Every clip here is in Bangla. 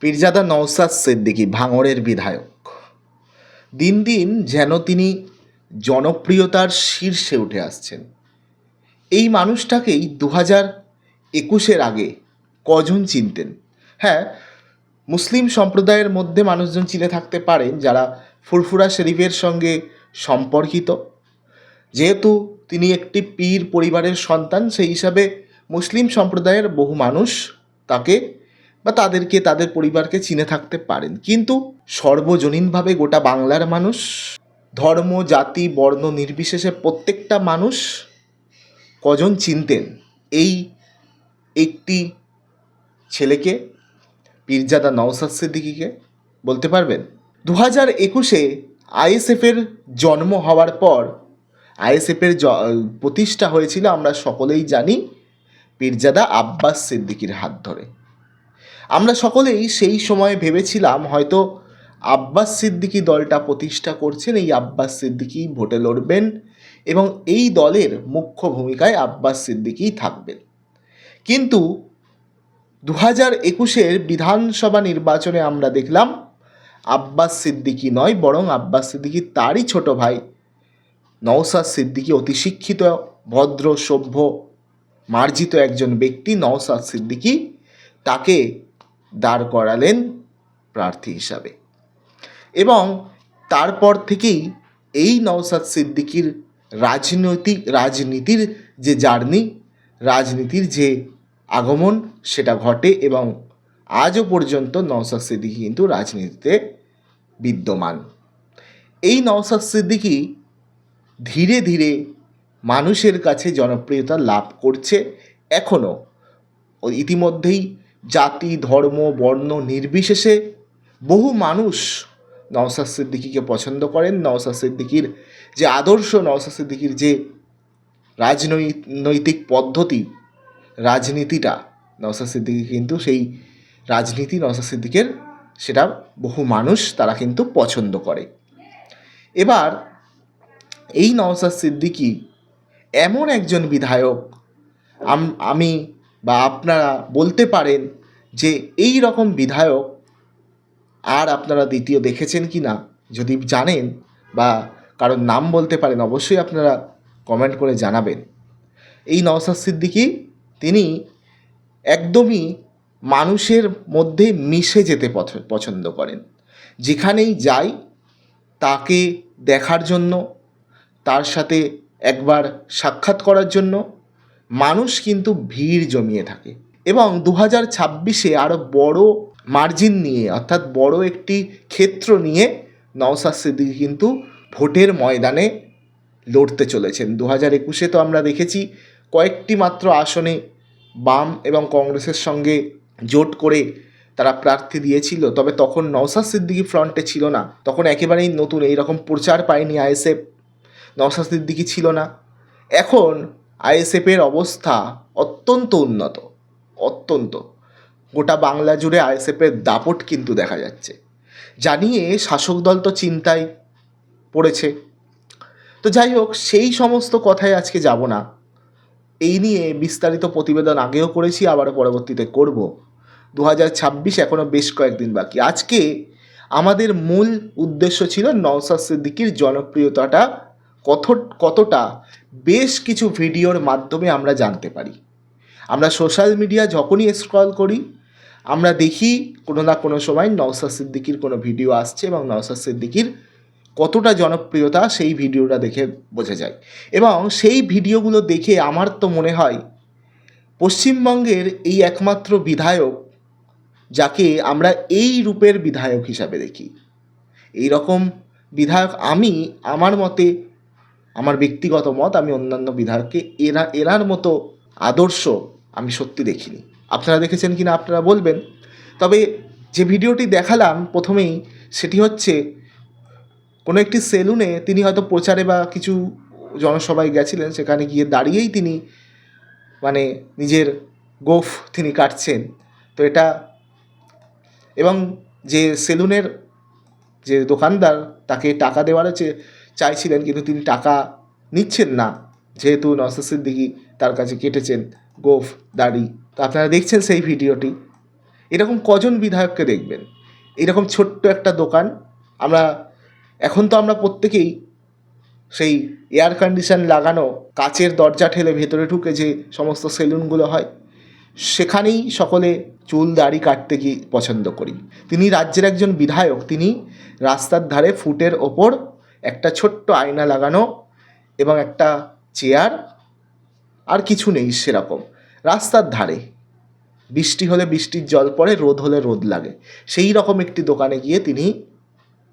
পীরজাদা নওসাদ সিদ্দিকী ভাঙড়ের বিধায়ক। দিন দিন যেন তিনি জনপ্রিয়তার শীর্ষে উঠে আসছেন। এই মানুষটাকেই দু হাজার একুশের আগে কজন চিনতেন? হ্যাঁ মুসলিম সম্প্রদায়ের মধ্যে মানুষজন চিনে থাকতে পারেন যারা ফুরফুরা শরীফের সঙ্গে সম্পর্কিত। যেহেতু তিনি একটি পীর পরিবারের সন্তান, সেই হিসাবে মুসলিম সম্প্রদায়ের বহু মানুষ তাকে বা তাদেরকে, তাদের পরিবারকে চিনে থাকতে পারেন। কিন্তু সর্বজনীনভাবে গোটা বাংলার মানুষ ধর্ম, জাতি, বর্ণ নির্বিশেষে প্রত্যেকটা মানুষ কজন চিনতেন? এই একটি ছেলেকে, পীরজাদা নওসাদ সিদ্দিকিকে বলতে পারবেন? দু হাজার একুশে আইএসএফের জন্ম হওয়ার পর আইএসএফের প্রতিষ্ঠা হয়েছিল, আমরা সকলেই জানি, পীরজাদা আব্বাস সিদ্দিকির হাত ধরে। আমরা সকলেই সেই সময় ভেবেছিলাম, হয়তো আব্বাস সিদ্দিকি দলটা প্রতিষ্ঠা করছেন, এই আব্বাস সিদ্দিকি ভোটে লড়বেন এবং এই দলের মুখ্য ভূমিকায় আব্বাস সিদ্দিকিই থাকবেন। কিন্তু দু হাজার একুশের বিধানসভা নির্বাচনে আমরা দেখলাম, আব্বাস সিদ্দিকি নয়, বরং আব্বাস সিদ্দিকি তারই ছোট ভাই। নওসাদ সিদ্দিকি অতি শিক্ষিত, ভদ্র, সভ্য, মার্জিত একজন ব্যক্তি। নওসাদ সিদ্দিকি তাকে দাঁড় করালেন প্রার্থী হিসাবে। এবং তারপর থেকেই এই নওসাদ সিদ্দিকির রাজনৈতিক, রাজনীতির যে জার্নি, রাজনীতির যে আগমন সেটা ঘটে এবং আজও পর্যন্ত নওসাদ সিদ্দিকি কিন্তু রাজনীতিতে বিদ্যমান। এই নওসাদ সিদ্দিকি ধীরে ধীরে মানুষের কাছে জনপ্রিয়তা লাভ করছে এখনও ইতিমধ্যেই জাতি, ধর্ম, বর্ণ নির্বিশেষে বহু মানুষ নওসাদ সিদ্দিকিকে পছন্দ করেন নওসাদ সিদ্দিকির যে আদর্শ নওসাদ সিদ্দিকির যে রাজনৈতিক পদ্ধতি, রাজনীতিটা নওসাদ সিদ্দিকি কিন্তু সেই রাজনীতি নওসাদ সিদ্দিকের, সেটা বহু মানুষ তারা কিন্তু পছন্দ করে। এবার এই নওসাদ সিদ্দিকি এমন একজন বিধায়ক আমি বা আপনারা বলতে পারেন যে এই রকম বিধায়ক আর আপনারা দ্বিতীয় দেখেছেন কি না, যদি জানেন বা কারোর নাম বলতে পারেন, অবশ্যই আপনারা কমেন্ট করে জানাবেন। এই নওসাদ সিদ্দিকি, তিনি একদমই মানুষের মধ্যে মিশে যেতে পছ- পছন্দ করেন। যেখানেই যাই, তাকে দেখার জন্য, তার সাথে একবার সাক্ষাৎ করার জন্য মানুষ কিন্তু ভিড় জমিয়ে থাকে। এবং দু হাজার ছাব্বিশে আরও বড় মার্জিন নিয়ে, অর্থাৎ বড় একটি ক্ষেত্র নিয়ে নওসাদ সিদ্দিকি কিন্তু ভোটের ময়দানে লড়তে চলেছেন। দু হাজার একুশে তো আমরা দেখেছি কয়েকটি মাত্র আসনে বাম এবং কংগ্রেসের সঙ্গে জোট করে তারা প্রার্থী দিয়েছিল, তবে তখন নওসাদ সিদ্দিকি ফ্রন্টে ছিল না। তখন একেবারেই নতুন এই রকম প্রচার পায়নি আইএসএফ। নওসাদ সিদ্দিকি ছিল না। এখন আইএসএফের অবস্থা অত্যন্ত উন্নত, অত্যন্ত। গোটা বাংলা জুড়ে আইএসএফের দাপট কিন্তু দেখা যাচ্ছে। জানিয়ে শাসক দল তো চিন্তায় পড়েছে। তো যাই হোক, সেই সমস্ত কথায় আজকে যাব না। এই নিয়ে বিস্তারিত প্রতিবেদন আগেও করেছি, আবারও পরবর্তীতে করব। দু হাজার ছাব্বিশ এখনও বেশ কয়েকদিন বাকি। আজকে আমাদের মূল উদ্দেশ্য ছিল নওসাদ সিদ্দিকির জনপ্রিয়তাটা কত কতটা বেশ কিছু ভিডিওর মাধ্যমে আমরা জানতে পারি। আমরা সোশ্যাল মিডিয়া যখনই স্ক্রল করি আমরা দেখি কোনো না কোনো সময় নওসাদ সিদ্দিকির কোনো ভিডিও আসছে এবং নওসাদ সিদ্দিকির কতটা জনপ্রিয়তা সেই ভিডিওটা দেখে বোঝা যায়। এবং সেই ভিডিওগুলো দেখে আমার তো মনে হয় পশ্চিমবঙ্গের এই একমাত্র বিধায়ক যাকে আমরা এই রূপের বিধায়ক হিসাবে দেখি। এই রকম বিধায়ক আমি, আমার মতে, আমার ব্যক্তিগত মত, আমি অন্যান্য বিধায়ককে এরা, এরার মতো আদর্শ আমি সত্যি দেখিনি। আপনারা দেখেছেন কি না আপনারা বলবেন। তবে যে ভিডিওটি দেখালাম প্রথমেই সেটি হচ্ছে, কোনো একটি সেলুনে তিনি হয়তো প্রচারে বা কিছু জনসভায় গেছিলেন, সেখানে গিয়ে দাঁড়িয়েই তিনি মানে নিজের গোফ তিনি কাটছেন। তো এটা এবং যে সেলুনের যে দোকানদার তাকে টাকা দেওয়ারও চে- চাইছিলেন, কিন্তু তিনি টাকা নিচ্ছেন না। যেহেতু নসর সিদ্দিকি তার কাছে কেটেছেন গোফ, দাড়ি। তো আপনারা দেখছেন সেই ভিডিওটি। এরকম কজন বিধায়ককে দেখবেন? এরকম ছোট্ট একটা দোকান। আমরা, এখন তো আমরা প্রত্যেকেই সেই এয়ার কন্ডিশন লাগানো, কাচের দরজা ঠেলে ভেতরে ঢুকে যে সমস্ত সেলুনগুলো হয়, সেখানেই সকলে চুল দাড়ি কাটতে গিয়ে পছন্দ করি। তিনি রাজ্যের একজন বিধায়ক, তিনি রাস্তার ধারে ফুটের ওপর একটা ছোট্ট আয়না লাগানো এবং একটা চেয়ার আর কিছু নেই সেরকম। রাস্তার ধারে। বৃষ্টি হলে বৃষ্টির জল পড়ে, রোদ হলে রোদ লাগে। সেই রকম একটি দোকানে গিয়ে তিনি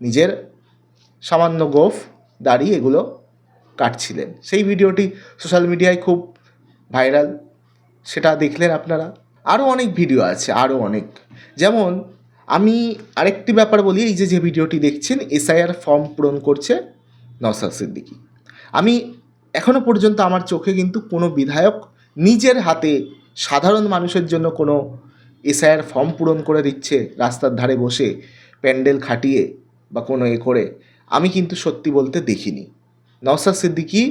নিজের সামান্য গোফ, দাড়ি এগুলো কাটছিলেন। সেই ভিডিওটি সোশ্যাল মিডিয়ায় খুব ভাইরাল, সেটা দেখলেন আপনারা। আরও অনেক ভিডিও আছে, আরও অনেক। যেমন, আমি আরেকটি ব্যাপার বলি, এই যে যে ভিডিওটি দেখছেন, এসআইআর ফর্ম পূরণ করছে নওসাদ সিদ্দিকী। আমি এখনও পর্যন্ত আমার চোখে কিন্তু কোনো বিধায়ক নিজের হাতে সাধারণ মানুষের জন্য কোনো এসআইআর ফর্ম পূরণ করে দিচ্ছে রাস্তার ধারে বসে প্যান্ডেল খাটিয়ে বা কোনো এ করে, আমি কিন্তু সত্যি বলতে দেখিনি। নওসাদ সিদ্দিকী,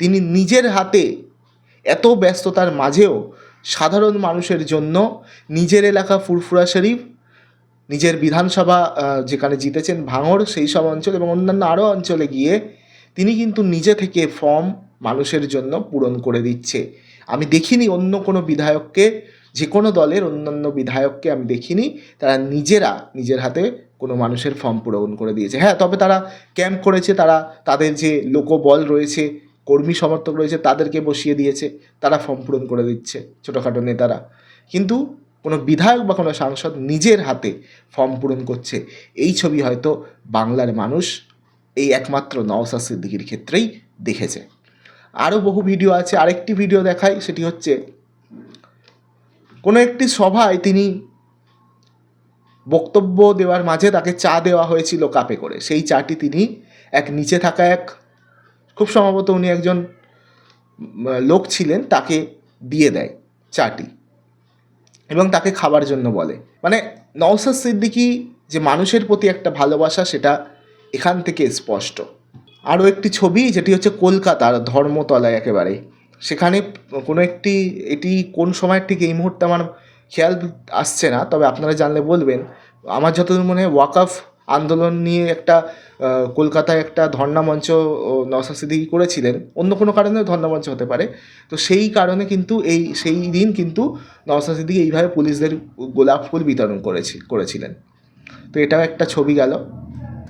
তিনি নিজের হাতে এত ব্যস্ততার মাঝেও সাধারণ মানুষের জন্য নিজের এলাকা ফুরফুরা শরীফ, নিজের বিধানসভা যেখানে জিতেছেন ভাঙড়, সেই সব অঞ্চল এবং অন্যান্য আরও অঞ্চলে গিয়ে তিনি কিন্তু নিজে থেকে ফর্ম মানুষের জন্য পূরণ করে দিচ্ছে। আমি দেখিনি অন্য কোনো বিধায়ককে, যে কোনো দলের অন্যান্য বিধায়ককে আমি দেখিনি। তারা নিজেরা নিজের হাতে কোনো মানুষের ফর্ম পূরণ করে দিয়েছে। হ্যাঁ তবে তারা ক্যাম্প করেছে, তারা তাদের যে লোকবল রয়েছে, কর্মী সমর্থক রয়েছে, তাদেরকে বসিয়ে দিয়েছে, তারা ফর্ম পূরণ করে দিচ্ছে ছোটোখাটো নেতারা। কিন্তু কোনো বিধায়ক বা কোনো সাংসদ নিজের হাতে ফর্ম পূরণ করছে, এই ছবি হয়তো বাংলার মানুষ এই একমাত্র নওসাদ সিদ্দিকির ক্ষেত্রেই দেখেছে। আরও বহু ভিডিও আছে, আরেকটি ভিডিও দেখাই, সেটি হচ্ছে কোনো একটি সভায় তিনি বক্তব্য দেওয়ার মাঝে তাকে চা দেওয়া হয়েছিল কাপে করে। সেই চাটি তিনি এক নিচে থাকা এক, খুব সম্ভবত উনি একজন লোক ছিলেন, তাকে দিয়ে দেয় চাটি এবং তাকে খাবার জন্য বলে। মানে নওসাদ সিদ্দিকী যে মানুষের প্রতি একটা ভালোবাসা, সেটা এখান থেকে স্পষ্ট। আরও একটি ছবি, যেটি হচ্ছে কলকাতার ধর্মতলায় একেবারে সেখানে কোনো একটি, এটি কোন সময় ঠিক এই মুহূর্তে আমার খেয়াল আসছে না, তবে আপনারা জানলে বলবেন, আমার যতদূর মনে হয় ওয়াকফ আন্দোলন নিয়ে একটা কলকাতায় একটা ধর্ণা মঞ্চ, ও নওসাদ করেছিলেন। অন্য কোনো কারণে ধর্ণা মঞ্চ হতে পারে। তো সেই কারণে কিন্তু এই, সেই দিন কিন্তু নওসাদ সিদ্দিকী এইভাবে পুলিশদের গোলাপ ফুল বিতরণ করেছি, করেছিলেন। তো এটাও একটা ছবি গেল।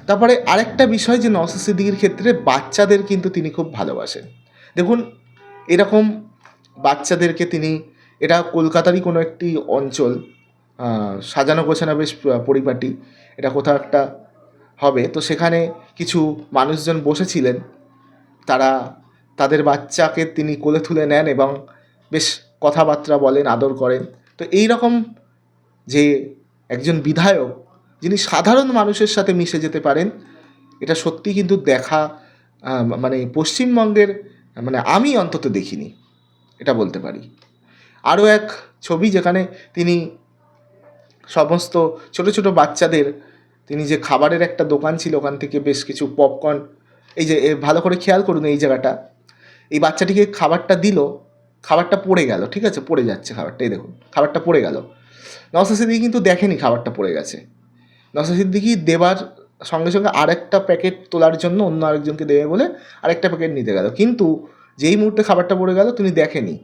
তারপরে আরেকটা বিষয় যে নওসাদ সিদ্দিকীর ক্ষেত্রে বাচ্চাদের কিন্তু তিনি খুব ভালোবাসেন। দেখুন, এরকম বাচ্চাদেরকে তিনি, এটা কলকাতারই কোনো একটি অঞ্চল সাজানো গোছানো বেশ পরিপাটি, এটা কোথাও একটা হবে। তো সেখানে কিছু মানুষজন বসেছিলেন, তারা তাদের বাচ্চাকে তিনি কোলে তুলে নেন এবং বেশ কথাবার্তা বলেন, আদর করেন। তো এই রকম যে একজন বিধায়ক যিনি সাধারণ মানুষের সাথে মিশে যেতে পারেন, এটা সত্যি কিন্তু দেখা মানে পশ্চিমবঙ্গের মানে আমি অন্তত দেখিনি, এটা বলতে পারি। আরও এক ছবি যেখানে তিনি সমস্ত ছোট ছোট বাচ্চাদের, তিনি যে খাবারের একটা দোকান ছিল ওখান থেকে বেশ কিছু পপকর্ন এই যে ভালো করে খেয়াল করুন এই জায়গাটা, এই বাচ্চাটিকে খাবারটা দিল, খাবারটা পড়ে গেল, ঠিক আছে? পড়ে যাচ্ছে খাবারটা, এই দেখুন, খাবারটা পড়ে গেল। নওসাদ সিদ্দিকি কিন্তু দেখেনি খাবারটা পড়ে গেছে। নওসাদ সিদ্দিকি দেবার সঙ্গে সঙ্গে আরেকটা প্যাকেট তোলার জন্য অন্য আরেকজনকে দেবে বলে আরেকটা প্যাকেট নিতে গেল। কিন্তু যেই মুহূর্তে খাবারটা পড়ে গেল, তিনি দেখেনি।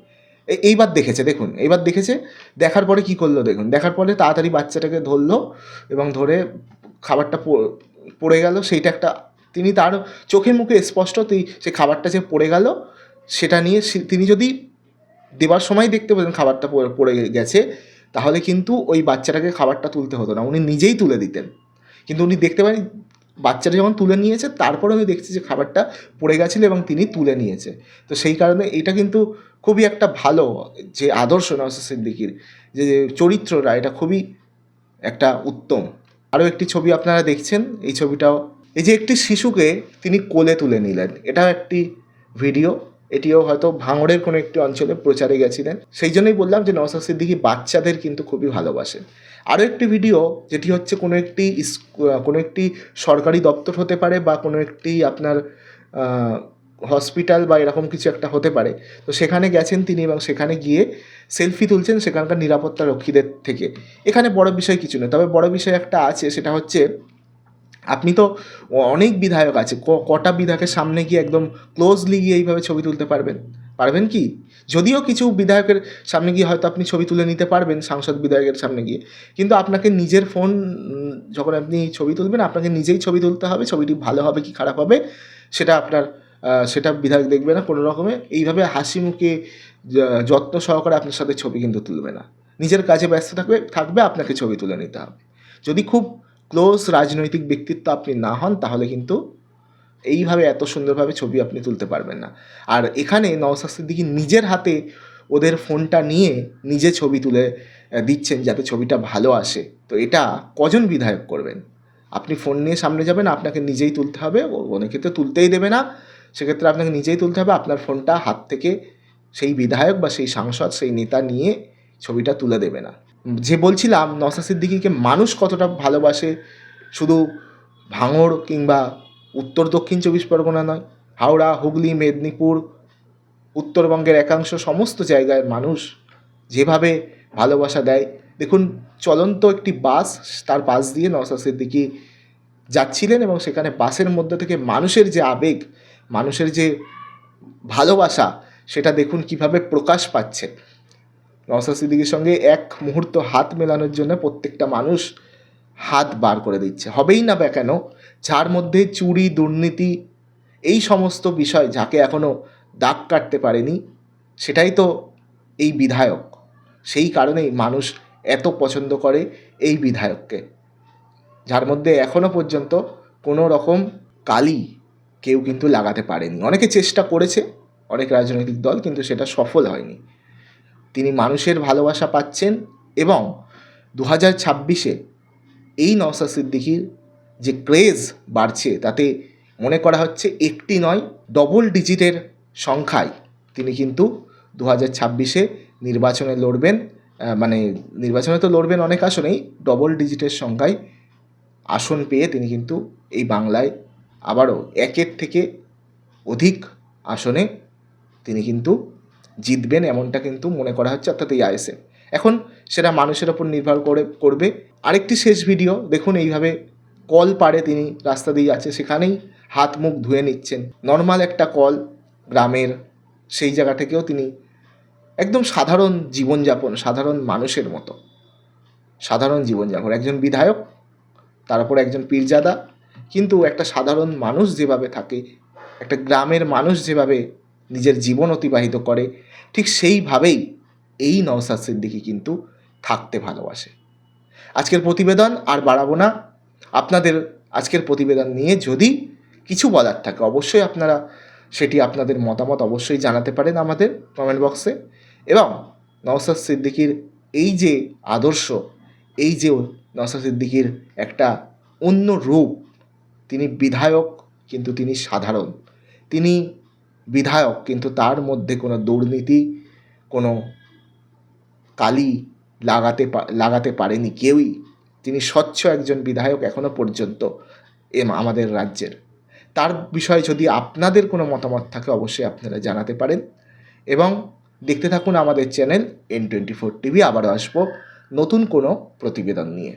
এই- এইবার দেখেছে, দেখুন, এইবার দেখেছে, দেখার পরে কি করল দেখুন, দেখার পরে তাড়াতাড়ি বাচ্চাটাকে ধরলো এবং ধরে খাবারটা পড়ে গেল, সেইটা একটা, তিনি তার চোখে মুখে স্পষ্ট সে খাবারটা যে পড়ে গেল, সেটা নিয়ে তিনি যদি দেবার সময় দেখতে পেতেন খাবারটা পড়ে গেছে তাহলে কিন্তু ওই বাচ্চাটাকে খাবারটা তুলতে হতো না, উনি নিজেই তুলে দিতেন। কিন্তু উনি দেখতে পারেন, বাচ্চাটা যখন তুলে নিয়েছে, তারপরে উনি দেখছে যে খাবারটা পড়ে গেছিল এবং তিনি তুলে নিয়েছে। তো সেই কারণে এটা কিন্তু খুবই একটা ভালো যে আদর্শ নওসাদ সিদ্দিকির যে চরিত্রটা, এটা খুবই একটা উত্তম। আরও একটি ছবি আপনারা দেখছেন, এই ছবিটাও। এই যে একটি শিশুকে তিনি কোলে তুলে নিলেন, এটাও একটি ভিডিও। এটিও হয়তো ভাঙড়ের কোনো একটি অঞ্চলে প্রচারে গেছিলেন। সেই জন্যই বললাম যে নওসাদ সিদ্দিকি বাচ্চাদের কিন্তু খুবই ভালোবাসেন। আরও একটি ভিডিও, যেটি হচ্ছে কোনো একটি কোনো একটি সরকারি দপ্তর হতে পারে বা কোনো একটি আপনার হসপিটাল বা এরকম কিছু একটা হতে পারে। তো সেখানে গেছেন তিনি এবং সেখানে গিয়ে সেলফি তুলছেন সেখানকার নিরাপত্তা রক্ষীদের থেকে। এখানে বড় বিষয় কিছু নেই তবে বড় বিষয় একটা আছে, সেটা হচ্ছে আপনি তো অনেক বিধায়ক আছে। কটা বিধায়কের সামনে গিয়ে একদম ক্লোজলি গিয়ে এইভাবে ছবি তুলতে পারবেন? পারবেন কি? যদিও কিছু বিধায়কের সামনে গিয়ে হয়তো আপনি ছবি তুলে নিতে পারবেন, সাংসদ বিধায়কের সামনে গিয়ে। কিন্তু আপনাকে নিজের ফোন যখন আপনি ছবি তুলবেন, আপনাকে নিজেই ছবি তুলতে হবে, ছবিটি ভালো হবে কি খারাপ হবে, সেটা আপনার সেটা বিধায়ক দেখবে না কোনো রকমে। এইভাবে হাসি মুখে যত্ন সহকারে আপনার সাথে ছবি কিন্তু তুলবে না। নিজের কাজে ব্যস্ত থাকবে থাকবে, আপনাকে ছবি তুলে নিতে হবে। যদি খুব ক্লোজ রাজনৈতিক ব্যক্তিত্ব আপনি না হন, তাহলে কিন্তু এইভাবে এত সুন্দরভাবে ছবি আপনি তুলতে পারবেন না। আর এখানে নওসাদ সিদ্দিকি নিজের হাতে ওদের ফোনটা নিয়ে নিজে ছবি তুলে দিচ্ছেন যাতে ছবিটা ভালো আসে। তো এটা কজন বিধায়ক করবেন? আপনি ফোন নিয়ে সামনে যাবেন, আপনাকে নিজেই তুলতে হবে অনেকে তো তুলতেই দেবে না। সেক্ষেত্রে আপনাকে নিজেই তুলতে হবে, আপনার ফোনটা হাত থেকে সেই বিধায়ক বা সেই সাংসদ, সেই নেতা নিয়ে ছবিটা তুলে দেবে না। যে বলছিলাম নওসাদ সিদ্দিকিকে মানুষ কতটা ভালোবাসে, শুধু ভাঙড় কিংবা উত্তর দক্ষিণ চব্বিশ পরগনা নয়, হাওড়া, হুগলি, মেদিনীপুর, উত্তরবঙ্গের একাংশ সমস্ত জায়গায় মানুষ যেভাবে ভালোবাসা দেয়। দেখুন, চলন্ত একটি বাস তার পাশ দিয়ে নওসাদ সিদ্দিকি যাচ্ছিলেন এবং সেখানে বাসের মধ্যে থেকে মানুষের যে আবেগ, মানুষের যে ভালোবাসা, সেটা দেখুন কীভাবে প্রকাশ পাচ্ছে। নওসাদ সিদ্দিকির সঙ্গে এক মুহূর্ত হাত মেলানোর জন্য প্রত্যেকটা মানুষ হাত বার করে দিচ্ছে। হবেই না বা কেন? যার মধ্যে চুরি, দুর্নীতি, এই সমস্ত বিষয় যাকে এখনও দাগ কাটতে পারেনি, সেটাই তো এই বিধায়ক। সেই কারণেই মানুষ এত পছন্দ করে এই বিধায়ককে। যার মধ্যে এখনও পর্যন্ত কোনো রকম কালি কেউ কিন্তু লাগাতে পারেনি। অনেকে চেষ্টা করেছে, অনেক রাজনৈতিক দল কিন্তু সেটা সফল হয়নি। তিনি মানুষের ভালোবাসা পাচ্ছেন এবং দু হাজার ছাব্বিশে এই নওসা সিদ্দিকির যে ক্রেজ বাড়ছে, তাতে মনে করা হচ্ছে একটি নয় ডবল ডিজিটের সংখ্যায় তিনি কিন্তু দু হাজার ছাব্বিশে নির্বাচনে লড়বেন মানে নির্বাচনে তো লড়বেন অনেক আসনেই ডবল ডিজিটের সংখ্যায় আসন পেয়ে তিনি কিন্তু এই বাংলায় আবারও একের থেকে অধিক আসনে তিনি কিন্তু জিতবেন এমনটা কিন্তু মনে করা হচ্ছে, অর্থাৎ এই আইএসএ এখন সেটা মানুষের ওপর নির্ভর করে, করবে। আরেকটি শেষ ভিডিও, দেখুন এইভাবে কল পাড়ে তিনি রাস্তা দিয়ে যাচ্ছে, সেখানেই হাত মুখ ধুয়ে নিচ্ছেন। নর্মাল একটা কল গ্রামের, সেই জায়গা থেকেও তিনি একদম সাধারণ জীবনযাপন, সাধারণ মানুষের মতো। সাধারণ জীবনযাপন। একজন বিধায়ক, তার উপর একজন পীরজাদা, কিন্তু একটা সাধারণ মানুষ যেভাবে থাকে, একটা গ্রামের মানুষ যেভাবে নিজের জীবন অতিবাহিত করে, ঠিক সেইভাবেই এই নওসাদ সিদ্দিকি কিন্তু থাকতে ভালোবাসে। আজকের প্রতিবেদন আর বাড়াবো না। আপনাদের আজকের প্রতিবেদন নিয়ে যদি কিছু বলার থাকে, অবশ্যই আপনারা সেটি আপনাদের মতামত অবশ্যই জানাতে পারেন আমাদের কমেন্ট বক্সে এবং নওসাদ সিদ্দিকির এই যে আদর্শ, এই যে নওসাদ সিদ্দিকির একটা অন্য রূপ, তিনি বিধায়ক, কিন্তু তিনি সাধারণ। তিনি বিধায়ক, কিন্তু তার মধ্যে কোনো দুর্নীতি, কোনো কালি লাগাতে লাগাতে পারেনি কেউই। তিনি স্বচ্ছ একজন বিধায়ক এখনও পর্যন্ত এম আমাদের রাজ্যের। তার বিষয়ে যদি আপনাদের কোনো মতামত থাকে, অবশ্যই আপনারা জানাতে পারেন। এবং দেখতে থাকুন আমাদের channel N twenty four TV আবারও আসব নতুন কোনো প্রতিবেদন নিয়ে।